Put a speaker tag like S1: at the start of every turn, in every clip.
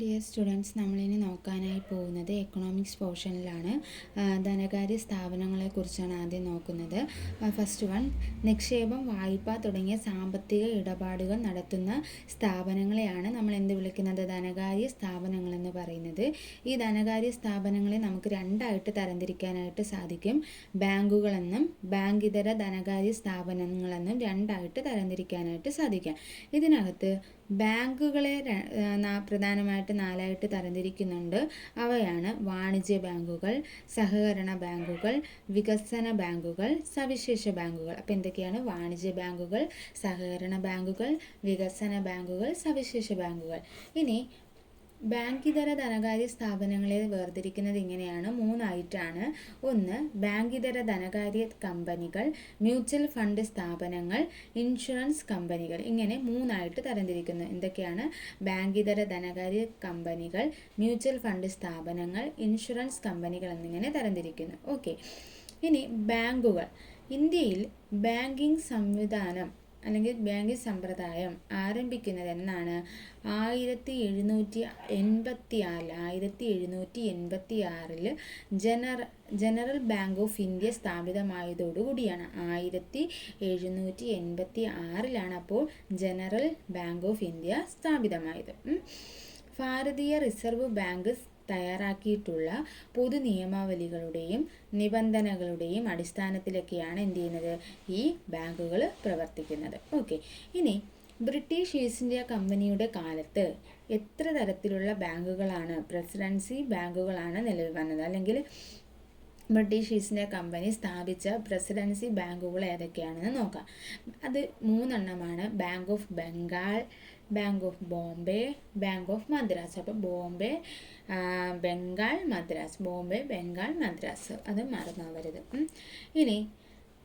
S1: Dear students നമ്മളിനി നോക്കാനായി പോകുന്നത് economics പോർഷനിലാണ് ധനകാര്യ സ്ഥാപനങ്ങളെക്കുറിച്ചാണ് ആദ്യം നോക്കുന്നത്. ഫസ്റ്റ് വൺ നിക്ഷേപം വായ്പ തുടങ്ങിയ സാമ്പത്തിക ഇടപാടുകൾ നടത്തുന്ന സ്ഥാപനങ്ങളെയാണ് നമ്മൾ എന്ത് വിളിക്കുന്നത്? ധനകാര്യ സ്ഥാപനങ്ങളെന്ന് പറയുന്നത്. ഈ ധനകാര്യ സ്ഥാപനങ്ങളെ നമുക്ക് രണ്ടായിട്ട് തരംതിരിക്കാനായിട്ട് സാധിക്കും. ബാങ്കുകളെന്നും ബാങ്ക് ഇതര ധനകാര്യ സ്ഥാപനങ്ങളെന്നും രണ്ടായിട്ട് തരംതിരിക്കാനായിട്ട് സാധിക്കാം. ഇതിനകത്ത് ബാങ്കുകളെ പ്രധാനമായിട്ട് നാലായിട്ട് തരംതിരിക്കുന്നുണ്ട്. അവയാണ് വാണിജ്യ ബാങ്കുകൾ സഹകരണ ബാങ്കുകൾ വികസന ബാങ്കുകൾ സവിശേഷ ബാങ്കുകൾ. അപ്പോൾ എന്തൊക്കെയാണ്? വാണിജ്യ ബാങ്കുകൾ സഹകരണ ബാങ്കുകൾ വികസന ബാങ്കുകൾ സവിശേഷ ബാങ്കുകൾ. ഇനി ബാങ്കിതര ധനകാര്യ സ്ഥാപനങ്ങളെ വേർതിരിക്കുന്നത് ഇങ്ങനെയാണ് മൂന്നായിട്ടാണ്. ഒന്ന് ബാങ്കിതര ധനകാര്യ കമ്പനികൾ മ്യൂച്വൽ ഫണ്ട് സ്ഥാപനങ്ങൾ ഇൻഷുറൻസ് കമ്പനികൾ ഇങ്ങനെ മൂന്നായിട്ട് തരംതിരിക്കുന്നു. എന്തൊക്കെയാണ്? ബാങ്കിതര ധനകാര്യ കമ്പനികൾ മ്യൂച്വൽ ഫണ്ട് സ്ഥാപനങ്ങൾ ഇൻഷുറൻസ് കമ്പനികൾ എന്നിങ്ങനെ തരംതിരിക്കുന്നു. ഓക്കെ. ഇനി ബാങ്കുകൾ. ഇന്ത്യയിൽ ബാങ്കിംഗ് സംവിധാനം അല്ലെങ്കിൽ ബാങ്കിംഗ് സമ്പ്രദായം ആരംഭിക്കുന്നത് എന്നാണ് ആയിരത്തി എഴുന്നൂറ്റി എൺപത്തി ആറിൽ ആയിരത്തി എഴുന്നൂറ്റി എൺപത്തി ആറിൽ ജനറ ജനറൽ ബാങ്ക് ഓഫ് ഇന്ത്യ സ്ഥാപിതമായതോടുകൂടിയാണ് ആയിരത്തി എഴുന്നൂറ്റി എൺപത്തി ആറിലാണ് അപ്പോൾ ജനറൽ ബാങ്ക് ഓഫ് ഇന്ത്യ സ്ഥാപിതമായത്. ഭാരതീയ റിസർവ് ബാങ്ക് തയ്യാറാക്കിയിട്ടുള്ള പൊതു നിയമാവലികളുടെയും നിബന്ധനകളുടെയും അടിസ്ഥാനത്തിലൊക്കെയാണ് എന്ത് ചെയ്യുന്നത്? ഈ ബാങ്കുകൾ പ്രവർത്തിക്കുന്നത്. ഓക്കെ. ഇനി ബ്രിട്ടീഷ് ഈസ്റ്റ് ഇന്ത്യ കമ്പനിയുടെ കാലത്ത് എത്ര തരത്തിലുള്ള ബാങ്കുകളാണ് പ്രസിഡൻസി ബാങ്കുകളാണ് നിലവിൽ വന്നത്? അല്ലെങ്കിൽ ബ്രിട്ടീഷ് ഈസ്റ്റ് ഇന്ത്യ കമ്പനി സ്ഥാപിച്ച പ്രസിഡൻസി ബാങ്കുകൾ ഏതൊക്കെയാണെന്ന് നോക്കാം. അത് മൂന്നെണ്ണമാണ്. Bank of Bengal bank of Bombay bank of Madras. അപ്പോൾ ബോംബെ ബംഗാൾ മദ്രാസ്. ബോംബെ ബംഗാൾ മദ്രാസ്. അത് മറന്നുപോകരുത് ഇനി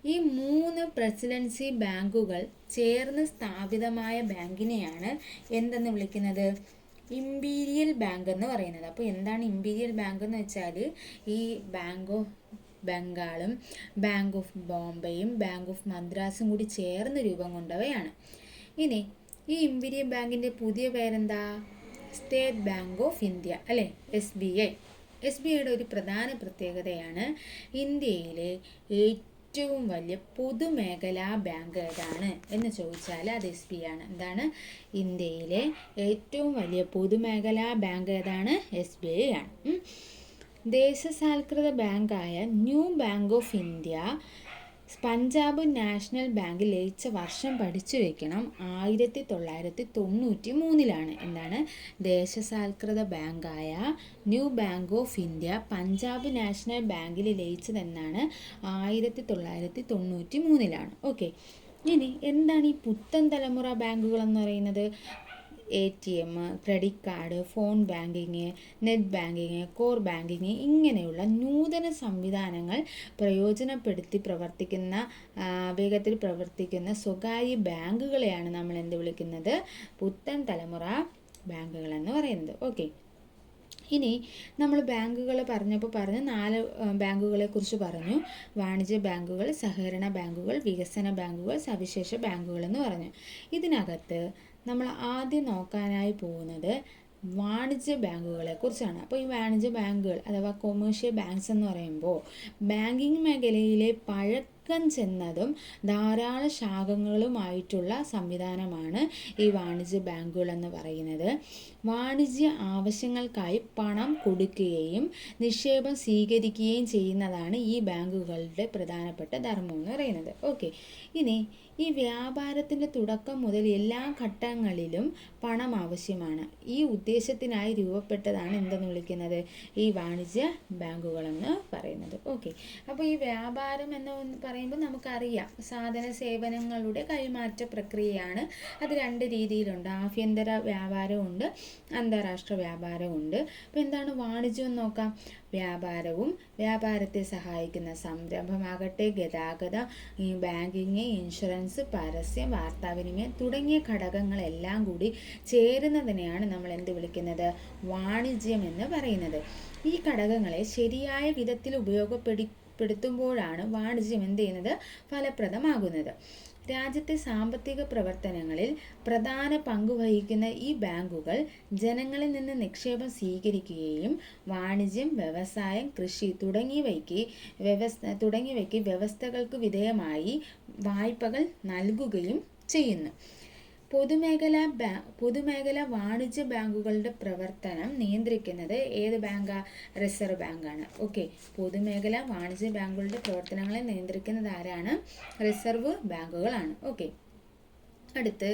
S1: ഈ മൂന്ന് പ്രസിഡൻസി ബാങ്കുകൾ ചേർന്ന് സ്ഥാപിതമായ ബാങ്കിനെയാണ് എന്തെന്ന് വിളിക്കുന്നത്? ഇമ്പീരിയൽ ബാങ്ക് എന്ന് പറയുന്നത്. അപ്പോൾ എന്താണ് ഇമ്പീരിയൽ ബാങ്ക് എന്ന് വെച്ചാൽ ഈ ബാങ്ക് ഓഫ് ബംഗാളും ബാങ്ക് ഓഫ് ബോംബെയും ബാങ്ക് ഓഫ് മദ്രാസും കൂടി ചേർന്ന് രൂപം കൊണ്ടവയാണ്. ഇനി ഈ ഇമ്പീരിയൽ ബാങ്കിന്റെ പുതിയ പേരെന്താ? സ്റ്റേറ്റ് ബാങ്ക് ഓഫ് ഇന്ത്യ അല്ലേ? S B I S B ഐയുടെ ഒരു പ്രധാന പ്രത്യേകതയാണ് ഇന്ത്യയിലെ ഏറ്റവും വലിയ പൊതുമേഖലാ ബാങ്ക് ഏതാണ് എന്ന് ചോദിച്ചാൽ അത് എസ് ബി ആണ്. എന്താണ്? ഇന്ത്യയിലെ ഏറ്റവും വലിയ പൊതുമേഖലാ ബാങ്ക് ഏതാണ്? എസ് ബി ഐ ആണ്. ദേശസാൽകൃത ബാങ്കായ new bank of India Punjab National Bank ലയിച്ച വർഷം പഠിച്ചു വയ്ക്കണം ആയിരത്തി തൊള്ളായിരത്തി തൊണ്ണൂറ്റി മൂന്നിലാണ് എന്താണ് ദേശസാൽകൃത ബാങ്കായ new bank of India Punjab national ബാങ്കിൽ ലയിച്ചതെന്നാണ് ആയിരത്തി തൊള്ളായിരത്തി തൊണ്ണൂറ്റി മൂന്നിലാണ് ഓക്കെ. ഇനി എന്താണ് ഈ പുത്തൻ തലമുറ ബാങ്കുകൾ എന്ന് പറയുന്നത്? A T M credit card phone banking net banking core banking ഇങ്ങനെയുള്ള നൂതന സംവിധാനങ്ങൾ പ്രയോജനപ്പെടുത്തി പ്രവർത്തിക്കുന്ന വേഗത്തിൽ പ്രവർത്തിക്കുന്ന സ്വകാര്യ ബാങ്കുകളെയാണ് നമ്മൾ എന്ത് വിളിക്കുന്നത്? പുത്തൻ തലമുറ ബാങ്കുകൾ എന്ന് പറയുന്നത്. ഓക്കെ ഇനി നമ്മൾ ബാങ്കുകൾ പറഞ്ഞപ്പോൾ പറഞ്ഞ് നാല് ബാങ്കുകളെ കുറിച്ച് പറഞ്ഞു. വാണിജ്യ ബാങ്കുകൾ സഹകരണ ബാങ്കുകൾ വികസന ബാങ്കുകൾ സവിശേഷ ബാങ്കുകൾ എന്ന് പറഞ്ഞു. ഇതിനകത്ത് നമ്മൾ ആദ്യം നോക്കാനായി പോകുന്നത് വാണിജ്യ ബാങ്കുകളെ കുറിച്ചാണ്. അപ്പോൾ ഈ വാണിജ്യ ബാങ്കുകൾ അഥവാ കൊമേഴ്ഷ്യൽ ബാങ്ക്സ് എന്ന് പറയുമ്പോൾ ബാങ്കിങ് മേഖലയിലെ പഴക്കം ചെന്നതും ധാരാളം ശാഖകളുമായിട്ടുള്ള സംവിധാനമാണ് ഈ വാണിജ്യ ബാങ്കുകൾ എന്ന് പറയുന്നത്. വാണിജ്യ ആവശ്യങ്ങൾക്കായി പണം കൊടുക്കുകയും നിക്ഷേപം സ്വീകരിക്കുകയും ചെയ്യുന്നതാണ് ഈ ബാങ്കുകളുടെ പ്രധാനപ്പെട്ട ധർമ്മം എന്ന് പറയുന്നത്. ഓക്കെ. ഇനി ഈ വ്യാപാരത്തിന്റെ തുടക്കം മുതൽ എല്ലാ ഘട്ടങ്ങളിലും പണം ആവശ്യമാണ്. ഈ ഉദ്ദേശത്തിനായി രൂപപ്പെട്ടതാണ് എന്തെന്ന് വിളിക്കുന്നത്? ഈ വാണിജ്യ ബാങ്കുകളെന്ന് പറയുന്നത്. ഓക്കെ. അപ്പോൾ ഈ വ്യാപാരം എന്ന് പറയുമ്പോൾ നമുക്കറിയാം. സാധന സേവനങ്ങളുടെ കൈമാറ്റ പ്രക്രിയയാണ്. അത് രണ്ട് രീതിയിലുണ്ട്. ആഭ്യന്തര വ്യാപാരമുണ്ട് അന്താരാഷ്ട്ര വ്യാപാരമുണ്ട്. അപ്പോൾ എന്താണ് വാണിജ്യം നോക്കാം? വ്യാപാരവും വ്യാപാരത്തെ സഹായിക്കുന്ന സംരംഭമാകട്ടെ ഗതാഗത ബാങ്കിങ് ഇൻഷുറൻസ് പരസ്യം വാർത്താവിനിമയം തുടങ്ങിയ ഘടകങ്ങളെല്ലാം കൂടി ചേരുന്നതിനെയാണ് നമ്മൾ എന്ത് വിളിക്കുന്നത്? വാണിജ്യം എന്ന് പറയുന്നത്. ഈ ഘടകങ്ങളെ ശരിയായ വിധത്തിൽ ഉപയോഗപ്പെടുത്തി പ്പെടുത്തുമ്പോഴാണ് വാണിജ്യം എന്ത് ചെയ്യുന്നത്? ഫലപ്രദമാകുന്നത്. രാജ്യത്തെ സാമ്പത്തിക പ്രവർത്തനങ്ങളിൽ പ്രധാന പങ്കുവഹിക്കുന്ന ഈ ബാങ്കുകൾ ജനങ്ങളിൽ നിന്ന് നിക്ഷേപം സ്വീകരിക്കുകയും വാണിജ്യം വ്യവസായം കൃഷി തുടങ്ങിയവയ്ക്ക് വ്യവസ്ഥ തുടങ്ങിയവയ്ക്ക് വ്യവസ്ഥകൾക്ക് വിധേയമായി വായ്പകൾ നൽകുകയും ചെയ്യുന്നു. പൊതുമേഖലാ ബാ പൊതുമേഖലാ വാണിജ്യ ബാങ്കുകളുടെ പ്രവർത്തനം നിയന്ത്രിക്കുന്നത് ഏത് ബാങ്കാ? റിസർവ് ബാങ്കാണ് ഓക്കെ പൊതുമേഖലാ വാണിജ്യ ബാങ്കുകളുടെ പ്രവർത്തനങ്ങളെ നിയന്ത്രിക്കുന്നത് ആരാണ്? റിസർവ് ബാങ്കുകളാണ്. ഓക്കെ അടുത്ത്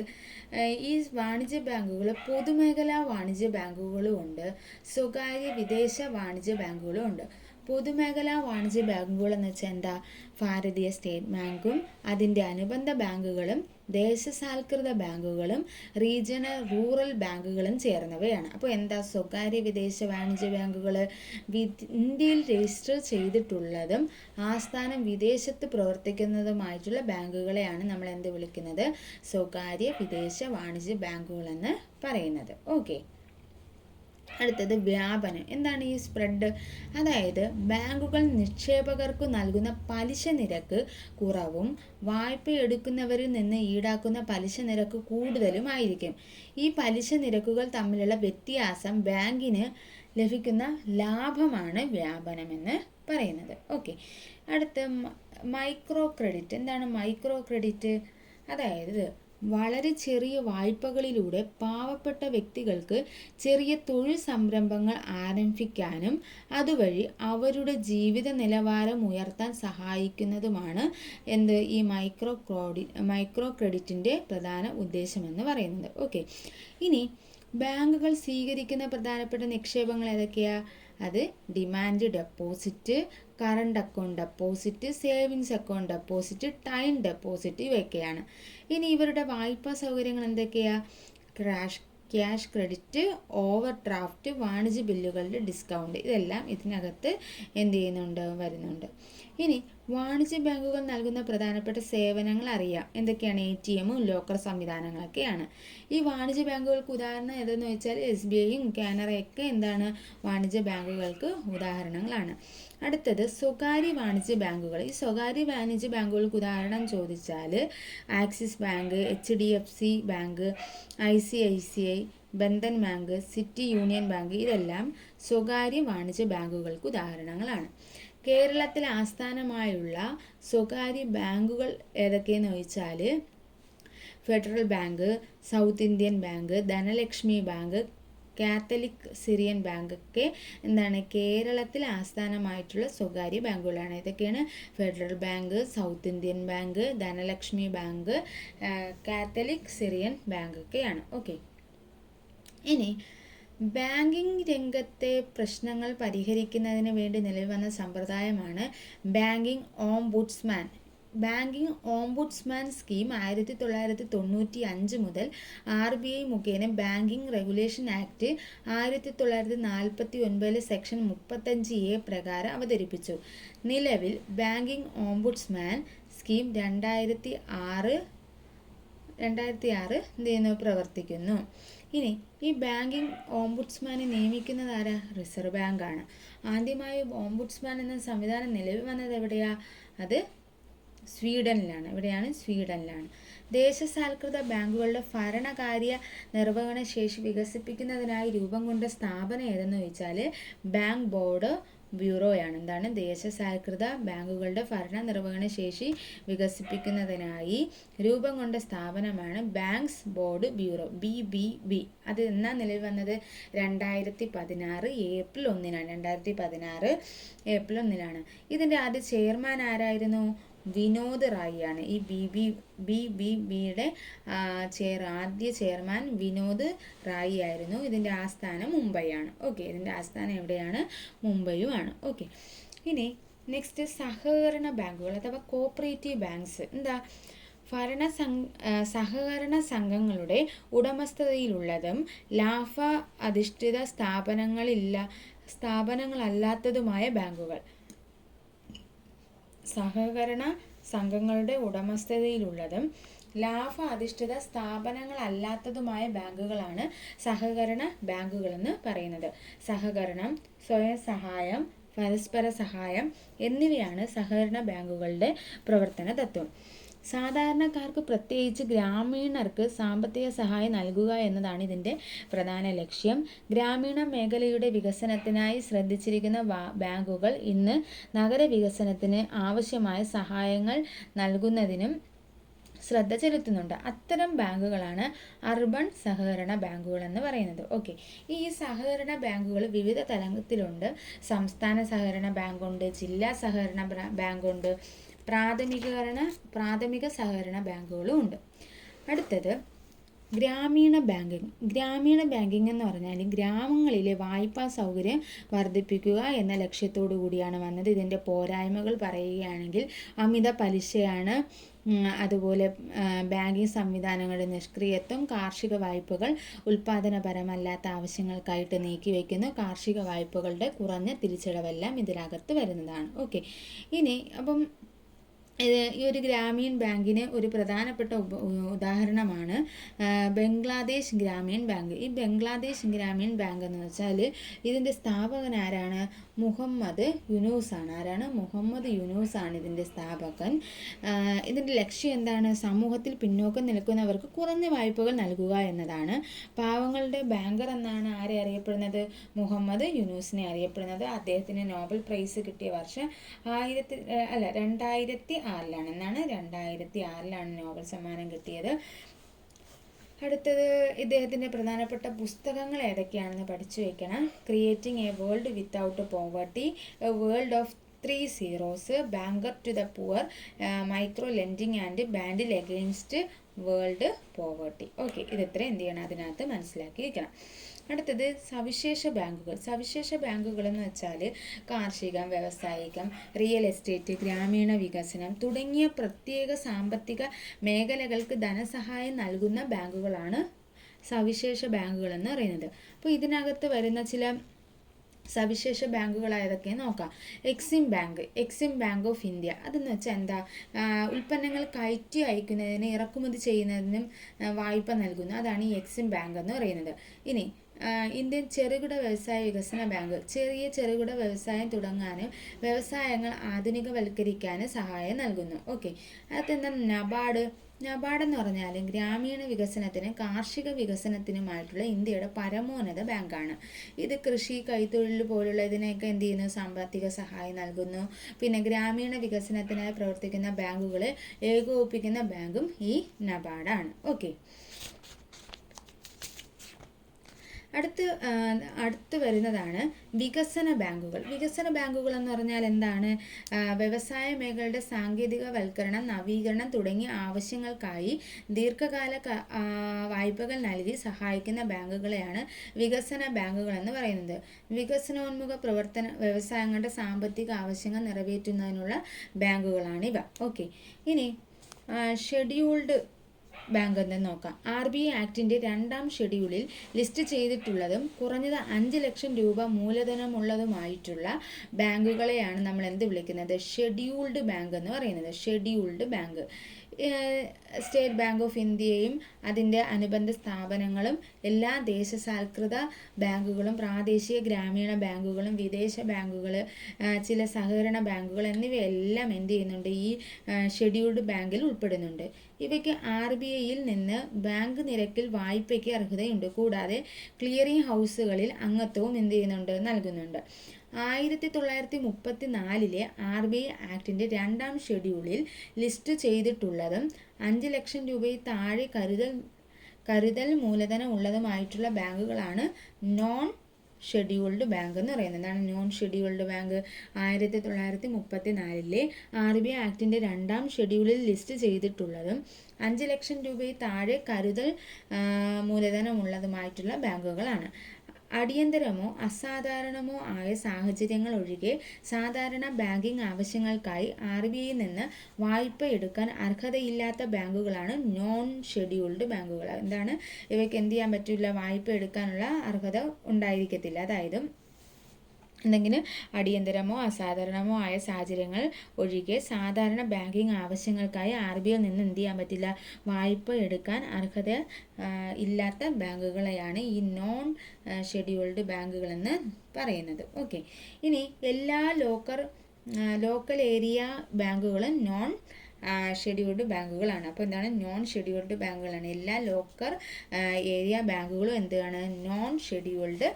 S1: ഈ വാണിജ്യ ബാങ്കുകൾ പൊതുമേഖലാ വാണിജ്യ ബാങ്കുകളും ഉണ്ട്. സ്വകാര്യ വിദേശ വാണിജ്യ ബാങ്കുകളും ഉണ്ട്. പൊതുമേഖലാ വാണിജ്യ ബാങ്കുകൾ എന്ന് വെച്ചാൽ എന്താ? ഭാരതീയ സ്റ്റേറ്റ് ബാങ്കും അതിന്റെ അനുബന്ധ ബാങ്കുകളും ദേശസാൽകൃത ബാങ്കുകളും റീജിയണൽ റൂറൽ ബാങ്കുകളും ചേർന്നവയാണ്. അപ്പോൾ എന്താ സ്വകാര്യ വിദേശ വാണിജ്യ ബാങ്കുകൾ ഇന്ത്യയിൽ രജിസ്റ്റർ ചെയ്തിട്ടുള്ളതും ആസ്ഥാനം വിദേശത്ത് പ്രവർത്തിക്കുന്നതുമായിട്ടുള്ള ബാങ്കുകളെയാണ് നമ്മൾ എന്ത് വിളിക്കുന്നത്? സ്വകാര്യ വിദേശ വാണിജ്യ ബാങ്കുകളെന്ന് പറയുന്നത്. ഓക്കെ. അടുത്തത് വ്യാപനം. എന്താണ് ഈ സ്പ്രെഡ് അതായത് ബാങ്കുകൾ നിക്ഷേപകർക്ക് നൽകുന്ന പലിശ നിരക്ക് കുറവും വായ്പ എടുക്കുന്നവരിൽ നിന്ന് ഈടാക്കുന്ന പലിശ നിരക്ക് കൂടുതലുമായിരിക്കും ഈ പലിശ നിരക്കുകൾ തമ്മിലുള്ള വ്യത്യാസം ബാങ്കിന് ലഭിക്കുന്ന ലാഭമാണ് വ്യാപനമെന്ന് പറയുന്നത്. ഓക്കെ. അടുത്ത മൈക്രോ ക്രെഡിറ്റ്. എന്താണ് മൈക്രോ ക്രെഡിറ്റ്? അതായത് വളരെ ചെറിയ വായ്പകളിലൂടെ പാവപ്പെട്ട വ്യക്തികൾക്ക് ചെറിയ തൊഴിൽ സംരംഭങ്ങൾ ആരംഭിക്കാനും അതുവഴി അവരുടെ ജീവിത നിലവാരം ഉയർത്താൻ സഹായിക്കുന്നതുമാണ് എന്ത് ഈ മൈക്രോ ക്രോഡി മൈക്രോ ക്രെഡിറ്റിന്റെ പ്രധാന ഉദ്ദേശമെന്ന് പറയുന്നത്. ഓക്കെ. ഇനി ബാങ്കുകൾ സ്വീകരിക്കുന്ന പ്രധാനപ്പെട്ട നിക്ഷേപങ്ങൾ ഏതൊക്കെയാണ് അത് demand deposit current account deposit savings account deposit time deposit ഇവയൊക്കെയാണ്. ഇനി ഇവരുടെ വായ്പാ സൗകര്യങ്ങൾ എന്തൊക്കെയാണ് crash cash credit overdraft വാണിജ്യ ബില്ലുകളുടെ ഡിസ്കൗണ്ട് ഇതെല്ലാം ഇതിനകത്ത് എന്ത് ചെയ്യുന്നുണ്ട്? വരുന്നുണ്ട്. ഇനി വാണിജ്യ ബാങ്കുകൾ നൽകുന്ന പ്രധാനപ്പെട്ട സേവനങ്ങൾ അറിയാം. എന്തൊക്കെയാണ് എ ടി എമ്മും ലോക്കർ സംവിധാനങ്ങളൊക്കെയാണ്. ഈ വാണിജ്യ ബാങ്കുകൾക്ക് ഉദാഹരണം ഏതെന്ന് വെച്ചാൽ എസ് ബി ഐയും കാനറയൊക്കെ എന്താണ് വാണിജ്യ ബാങ്കുകൾക്ക് ഉദാഹരണങ്ങളാണ്. അടുത്തത് സ്വകാര്യ വാണിജ്യ ബാങ്കുകൾ. ഈ സ്വകാര്യ വാണിജ്യ ബാങ്കുകൾക്ക് ഉദാഹരണം ചോദിച്ചാൽ Axis Bank H D F C Bank I C I C I Bandhan Bank City Union Bank ഇതെല്ലാം സ്വകാര്യ വാണിജ്യ ബാങ്കുകൾക്ക് ഉദാഹരണങ്ങളാണ്. കേരളത്തിൽ ആസ്ഥാനമായുള്ള സ്വകാര്യ ബാങ്കുകൾ ഏതൊക്കെയെന്ന് ചോദിച്ചാൽ Federal Bank South Indian Bank Dhanlaxmi Bank Catholic Syrian Bank ഒക്കെ എന്താണ് കേരളത്തിൽ ആസ്ഥാനമായിട്ടുള്ള സ്വകാര്യ ബാങ്കുകളാണ്. ഇതൊക്കെയാണ് Federal Bank South Indian Bank Dhanlaxmi Bank Catholic Syrian Bank ഒക്കെയാണ്. ഓക്കെ. ഇനി ബാങ്കിംഗ് രംഗത്തെ പ്രശ്നങ്ങൾ പരിഹരിക്കുന്നതിന് വേണ്ടി നിലവിൽ വന്ന സമ്പ്രദായമാണ് banking ombudsman. Banking ombudsman scheme ആയിരത്തി തൊള്ളായിരത്തി തൊണ്ണൂറ്റി അഞ്ച് മുതൽ ആർ ബി ഐ മുഖേന ബാങ്കിംഗ് റെഗുലേഷൻ ആക്ട് ആയിരത്തി തൊള്ളായിരത്തി നാൽപ്പത്തി ഒൻപതിലെ സെക്ഷൻ മുപ്പത്തഞ്ച് എ പ്രകാരം അവതരിപ്പിച്ചു. നിലവിൽ ബാങ്കിംഗ് ഓംബുഡ്സ്മാൻ സ്കീം രണ്ടായിരത്തി ആറ് രണ്ടായിരത്തി ആറ് എന്ത് ചെയ്യുന്നു പ്രവർത്തിക്കുന്നു. ഇനി ഈ ബാങ്കിങ് ഓംബുഡ്സ്മാനെ നിയമിക്കുന്നത് ആരാ? റിസർവ് ബാങ്കാണ്. ആദ്യമായി ഓംബുഡ്സ്മാൻ എന്ന സംവിധാനം നിലവിൽ വന്നത് എവിടെയാ? അത് സ്വീഡനിലാണ്. എവിടെയാണ് സ്വീഡനിലാണ്. ദേശസാൽകൃത ബാങ്കുകളുടെ ഭരണകാര്യ നിർവഹണ ശേഷി വികസിപ്പിക്കുന്നതിനായി രൂപം കൊണ്ട സ്ഥാപനം ഏതെന്ന് ചോദിച്ചാൽ ബാങ്ക് ബോർഡ് ബ്യൂറോയാണ്. എന്താണ്? ദേശസാൽകൃത ബാങ്കുകളുടെ ഭരണ നിർവഹണ ശേഷി വികസിപ്പിക്കുന്നതിനായി രൂപം കൊണ്ട സ്ഥാപനമാണ് Banks Board Bureau B B B. അത് എന്നാ നിലവിൽ വന്നത്? രണ്ടായിരത്തി പതിനാറ് ഏപ്രിൽ ഒന്നിനാണ്. രണ്ടായിരത്തി പതിനാറ് ഏപ്രിൽ ഒന്നിനാണ്. ഇതിന്റെ ആദ്യ ചെയർമാൻ ആരായിരുന്നു? വിനോദ് റായിയാണ് ഈ ബി ബി ബി ബി ബിയുടെ ചെയർ ആദ്യ ചെയർമാൻ വിനോദ് റായി ആയിരുന്നു ഇതിന്റെ ആസ്ഥാനം മുംബൈയാണ്. ഓക്കെ ഇതിന്റെ ആസ്ഥാനം എവിടെയാണ്? മുംബൈയുമാണ്. ഓക്കെ. ഇനി നെക്സ്റ്റ് സഹകരണ ബാങ്കുകൾ അഥവാ കോപ്പറേറ്റീവ് ബാങ്ക്സ്. എന്താ? ഭരണ സഹകരണ സംഘങ്ങളുടെ ഉടമസ്ഥതയിലുള്ളതും ലാഭ അധിഷ്ഠിത സ്ഥാപനങ്ങളില്ല സ്ഥാപനങ്ങളല്ലാത്തതുമായ ബാങ്കുകൾ. സഹകരണ സംഘങ്ങളുടെ ഉടമസ്ഥതയിലുള്ളതും. ലാഭ അധിഷ്ഠിത സ്ഥാപനങ്ങളല്ലാത്തതുമായ ബാങ്കുകളാണ് സഹകരണ ബാങ്കുകളെന്ന് പറയുന്നത്. സഹകരണം സ്വയം സഹായം പരസ്പര സഹായം എന്നിവയാണ് സഹകരണ ബാങ്കുകളുടെ പ്രവർത്തന തത്വം. സാധാരണക്കാർക്ക് പ്രത്യേകിച്ച് ഗ്രാമീണർക്ക് സാമ്പത്തിക സഹായം നൽകുക എന്നതാണ് ഇതിന്റെ പ്രധാന ലക്ഷ്യം. ഗ്രാമീണ മേഖലയുടെ വികസനത്തിനായി ശ്രദ്ധിച്ചിരിക്കുന്ന ബാങ്കുകൾ ഇന്ന് നഗര വികസനത്തിന് ആവശ്യമായ സഹായങ്ങൾ നൽകുന്നതിനും ശ്രദ്ധ ചെലുത്തുന്നുണ്ട്. അത്തരം ബാങ്കുകളാണ് അർബൺ സഹകരണ ബാങ്കുകൾ എന്ന് പറയുന്നത്. ഓക്കെ. ഈ സഹകരണ ബാങ്കുകൾ വിവിധ തലത്തിലുണ്ട്. സംസ്ഥാന സഹകരണ ബാങ്കുണ്ട് ജില്ലാ സഹകരണ ബാങ്കുണ്ട് പ്രാഥമികകരണ പ്രാഥമിക സഹകരണ ബാങ്കുകളും ഉണ്ട്. അടുത്തത് ഗ്രാമീണ ബാങ്കിങ്. ഗ്രാമീണ ബാങ്കിങ് എന്ന് പറഞ്ഞാൽ ഗ്രാമങ്ങളിലെ വായ്പാ സൗകര്യം വർദ്ധിപ്പിക്കുക എന്ന ലക്ഷ്യത്തോടു കൂടിയാണ് വന്നത്. ഇതിന്റെ പോരായ്മകൾ പറയുകയാണെങ്കിൽ അമിത പലിശയാണ് അതുപോലെ ബാങ്കിങ് സംവിധാനങ്ങളുടെ നിഷ്ക്രിയത്വം കാർഷിക വായ്പകൾ ഉൽപാദനപരമല്ലാത്ത ആവശ്യങ്ങൾക്കായിട്ട് നീക്കിവെക്കുന്നു കാർഷിക വായ്പകളുടെ കുറഞ്ഞ തിരിച്ചടവെല്ലാം ഇതിനകത്ത് വരുന്നതാണ്. ഓക്കെ. ഇനി അപ്പം ഈ ഒരു ഗ്രാമീൺ ബാങ്കിന് ഒരു പ്രധാനപ്പെട്ട ഉദാഹരണമാണ് ബംഗ്ലാദേശ് ഗ്രാമീൺ ബാങ്ക്. ഈ ബംഗ്ലാദേശ് ഗ്രാമീൺ ബാങ്ക് എന്ന് വെച്ചാൽ ഇതിന്റെ സ്ഥാപകൻ ആരാണ്? മുഹമ്മദ് യുനൂസ് ആണ്. ആരാണ്? മുഹമ്മദ് യുനൂസ് ആണ് ഇതിന്റെ സ്ഥാപകൻ. ഇതിന്റെ ലക്ഷ്യം എന്താണ്? സമൂഹത്തിൽ പിന്നോക്കം നിൽക്കുന്നവർക്ക് കുറഞ്ഞ വായ്പകൾ നൽകുക എന്നതാണ്. പാവങ്ങളുടെ ബാങ്കർ എന്നാണ് ആരെ അറിയപ്പെടുന്നത്? മുഹമ്മദ് യുനൂസിനെ അറിയപ്പെടുന്നത്. അദ്ദേഹത്തിന് നോബൽ പ്രൈസ് കിട്ടിയ വർഷം ആയിരത്തി അല്ല രണ്ടായിരത്തി ആറിലാണ്. എന്നാണ് രണ്ടായിരത്തി ആറിലാണ് നോബൽ സമ്മാനം കിട്ടിയത്. അടുത്തത് ഇദ്ദേഹത്തിന്റെ പ്രധാനപ്പെട്ട പുസ്തകങ്ങൾ ഏതൊക്കെയാണെന്ന് പഠിച്ചു വയ്ക്കണം creating a world without poverty a world of three zeros banker to the poor micro lending and battle against world poverty okay ഇത് ഇത്ര എന്ത് ചെയ്യണം? അതിനകത്ത് മനസ്സിലാക്കി വെക്കണം. അടുത്തത് സവിശേഷ ബാങ്കുകൾ. സവിശേഷ ബാങ്കുകൾ എന്ന് വെച്ചാൽ കാർഷികം വ്യവസായികം റിയൽ എസ്റ്റേറ്റ് ഗ്രാമീണ വികസനം തുടങ്ങിയ പ്രത്യേക സാമ്പത്തിക മേഖലകൾക്ക് ധനസഹായം നൽകുന്ന ബാങ്കുകളാണ് സവിശേഷ ബാങ്കുകൾ എന്ന് പറയുന്നത്. അപ്പോൾ ഇതിനകത്ത് വരുന്ന ചില സവിശേഷ ബാങ്കുകൾ ഏതൊക്കെയെന്ന് നോക്കാം. Exim Bank Exim Bank of India അതെന്ന് വെച്ചാൽ എന്താ? ഉൽപ്പന്നങ്ങൾ കയറ്റി അയക്കുന്നതിന് ഇറക്കുമതി ചെയ്യുന്നതിനും വായ്പ നൽകുന്നു അതാണ് ഈ എക്സിം ബാങ്ക് എന്ന് പറയുന്നത്. ഇനി ഇന്ത്യൻ ചെറുകിട വ്യവസായ വികസന ബാങ്ക് ചെറിയ ചെറുകിട വ്യവസായം തുടങ്ങാനും വ്യവസായങ്ങൾ ആധുനികവൽക്കരിക്കാനും സഹായം നൽകുന്നു. ഓക്കെ അതെന്താ നബാർഡ്? നബാർഡ് എന്ന് പറഞ്ഞാൽ ഗ്രാമീണ വികസനത്തിനും കാർഷിക വികസനത്തിനുമായിട്ടുള്ള ഇന്ത്യയുടെ പരമോന്നത ബാങ്കാണ്. ഇത് കൃഷി കൈത്തൊഴിൽ പോലുള്ള ഇതിനെയൊക്കെ എന്ത് ചെയ്യുന്നു? സാമ്പത്തിക സഹായം നൽകുന്നു. പിന്നെ ഗ്രാമീണ വികസനത്തിനായി പ്രവർത്തിക്കുന്ന ബാങ്കുകളെ ഏകോപിപ്പിക്കുന്ന ബാങ്കും ഈ നബാർഡാണ്. ഓക്കെ അടുത്ത് അടുത്ത് വരുന്നതാണ് വികസന ബാങ്കുകൾ. വികസന ബാങ്കുകൾ എന്ന് പറഞ്ഞാൽ എന്താണ്? വ്യവസായ മേഖലയുടെ സാങ്കേതികവൽക്കരണം നവീകരണം തുടങ്ങിയ ആവശ്യങ്ങൾക്കായി ദീർഘകാല വായ്പകൾ നൽകി സഹായിക്കുന്ന ബാങ്കുകളെയാണ് വികസന ബാങ്കുകൾ എന്ന് പറയുന്നത്. വികസനോന്മുഖ പ്രവർത്തന വ്യവസായങ്ങളുടെ സാമ്പത്തിക ആവശ്യങ്ങൾ നിറവേറ്റുന്നതിനുള്ള ബാങ്കുകളാണിവ ഓക്കെ. ഇനി ഷെഡ്യൂൾഡ് ബാങ്ക് എന്ന് നോക്കാം. ആർ ബി ഐ ആക്ടിന്റെ രണ്ടാം ഷെഡ്യൂളിൽ ലിസ്റ്റ് ചെയ്തിട്ടുള്ളതും കുറഞ്ഞത് അഞ്ച് ലക്ഷം രൂപ മൂലധനമുള്ളതുമായിട്ടുള്ള ബാങ്കുകളെയാണ് നമ്മൾ എന്ത് വിളിക്കുന്നത്? ഷെഡ്യൂൾഡ് ബാങ്ക് എന്ന് പറയുന്നത്. Scheduled bank. State Bank of ഇന്ത്യയും അതിന്റെ അനുബന്ധ സ്ഥാപനങ്ങളും എല്ലാ ദേശസാൽകൃത ബാങ്കുകളും പ്രാദേശിക ഗ്രാമീണ ബാങ്കുകളും വിദേശ ബാങ്കുകൾ ചില സഹകരണ ബാങ്കുകൾ എന്നിവയെല്ലാം എന്ത് ചെയ്യുന്നുണ്ട്? ഈ ഷെഡ്യൂൾഡ് ബാങ്കിൽ ഉൾപ്പെടുന്നുണ്ട്. ഇവയ്ക്ക് ആർ ബി ഐയിൽ നിന്ന് ബാങ്ക് നിരക്കിൽ വായ്പയ്ക്ക് അർഹതയുണ്ട്. കൂടാതെ ക്ലിയറിംഗ് ഹൗസുകളിൽ അംഗത്വവും എന്ത് ചെയ്യുന്നുണ്ട്? നൽകുന്നുണ്ട്. ആയിരത്തി തൊള്ളായിരത്തി മുപ്പത്തി നാലിലെ ആർ ബി ഐ ആക്ടിന്റെ രണ്ടാം ഷെഡ്യൂളിൽ ലിസ്റ്റ് ചെയ്തിട്ടുള്ളതും അഞ്ച് ലക്ഷം രൂപയിൽ താഴെ കരുതൽ കരുതൽ മൂലധനം ഉള്ളതുമായിട്ടുള്ള ബാങ്കുകളാണ് നോൺ ഷെഡ്യൂൾഡ് ബാങ്ക് എന്ന് പറയുന്നത്. എന്താണ് നോൺ ഷെഡ്യൂൾഡ് ബാങ്ക്? ആയിരത്തി തൊള്ളായിരത്തി മുപ്പത്തി നാലിലെ ആർ ബി ഐ ആക്ടിന്റെ രണ്ടാം ഷെഡ്യൂളിൽ ലിസ്റ്റ് ചെയ്തിട്ടുള്ളതും അഞ്ച് ലക്ഷം രൂപയിൽ താഴെ കരുതൽ മൂലധനമുള്ളതുമായിട്ടുള്ള ബാങ്കുകളാണ്. അടിയന്തരമോ അസാധാരണമോ ആയ സാഹചര്യങ്ങൾ ഒഴികെ സാധാരണ ബാങ്കിംഗ് ആവശ്യങ്ങൾക്കായി ആർ ബി ഐയിൽ നിന്ന് വായ്പ എടുക്കാൻ അർഹതയില്ലാത്ത ബാങ്കുകളാണ് നോൺ ഷെഡ്യൂൾഡ് ബാങ്കുകൾ. എന്താണ്? ഇവയ്ക്ക് എന്ത് ചെയ്യാൻ പറ്റില്ല? വായ്പ എടുക്കാനുള്ള അർഹത ഉണ്ടായിരിക്കത്തില്ല. അതായത് എന്തെങ്കിലും അടിയന്തരമോ അസാധാരണമോ ആയ സാഹചര്യങ്ങൾ ഒഴികെ സാധാരണ ബാങ്കിങ് ആവശ്യങ്ങൾക്കായി ആർ ബി ഐയിൽ നിന്ന് എന്ത് ചെയ്യാൻ പറ്റില്ല? വായ്പ എടുക്കാൻ അർഹത ഇല്ലാത്ത ബാങ്കുകളെയാണ് ഈ നോൺ ഷെഡ്യൂൾഡ് ബാങ്കുകളെന്ന് പറയുന്നത്. ഓക്കെ. ഇനി എല്ലാ ലോക്കർ ലോക്കൽ ഏരിയ ബാങ്കുകളും നോൺ ഷെഡ്യൂൾഡ് ബാങ്കുകളാണ്. അപ്പോൾ എന്താണ്? നോൺ ഷെഡ്യൂൾഡ് ബാങ്കുകളാണ്. എല്ലാ ലോക്കർ ഏരിയ ബാങ്കുകളും എന്താണ്? Non scheduled